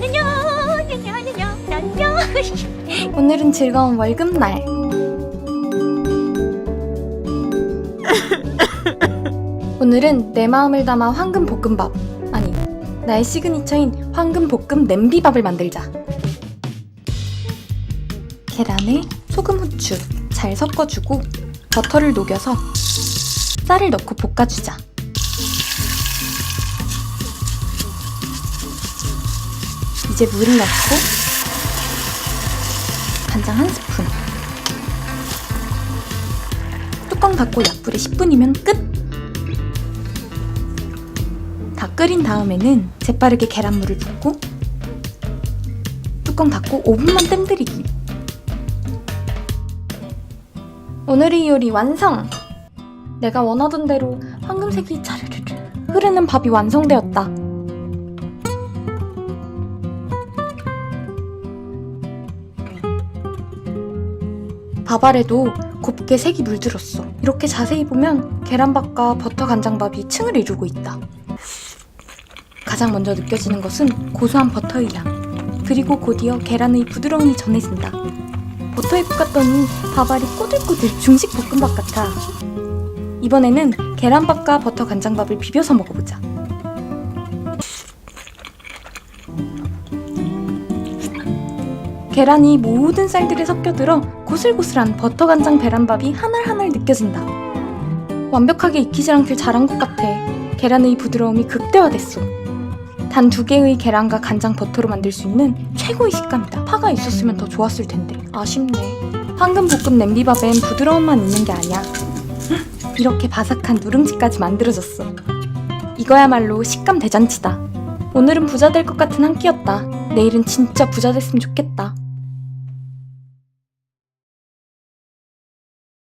나는요, 오늘은 즐거운 월급날. 오늘은 내 마음을 담아 황금 볶음밥. 아니, 나의 시그니처인 황금 볶음 냄비밥을 만들자. 계란에 소금, 후추 잘 섞어주고 버터를 녹여서 쌀을 넣고 볶아주자. 이제 물을 넣고 간장 한 스푼. 뚜껑 닫고 약불에 10분이면 끝! 다 끓인 다음에는 재빠르게 계란물을 붓고 뚜껑 닫고 5분만 뜸들이기. 오늘의 요리 완성! 내가 원하던 대로 황금색이 차르르르 흐르는 밥이 완성되었다. 밥 아래도 곱게 색이 물들었어. 이렇게 자세히 보면 계란밥과 버터 간장밥이 층을 이루고 있다. 가장 먼저 느껴지는 것은 고소한 버터의 향. 그리고 곧이어 계란의 부드러움이 전해진다. 버터에 볶았더니 밥알이 꼬들꼬들 중식 볶음밥 같아. 이번에는 계란밥과 버터 간장밥을 비벼서 먹어보자. 계란이 모든 쌀들에 섞여들어 고슬고슬한 버터 간장 계란밥이 하날 하날 느껴진다. 완벽하게 익히지 않길 잘한 것 같아. 계란의 부드러움이 극대화됐어. 단 두 개의 계란과 간장 버터로 만들 수 있는 최고의 식감이다. 파가 있었으면 더 좋았을 텐데. 아쉽네. 황금 볶음 냄비밥엔 부드러움만 있는 게 아니야. 이렇게 바삭한 누룽지까지 만들어졌어. 이거야말로 식감 대잔치다. 오늘은 부자 될 것 같은 한 끼였다. 내일은 진짜 부자 됐으면 좋겠다.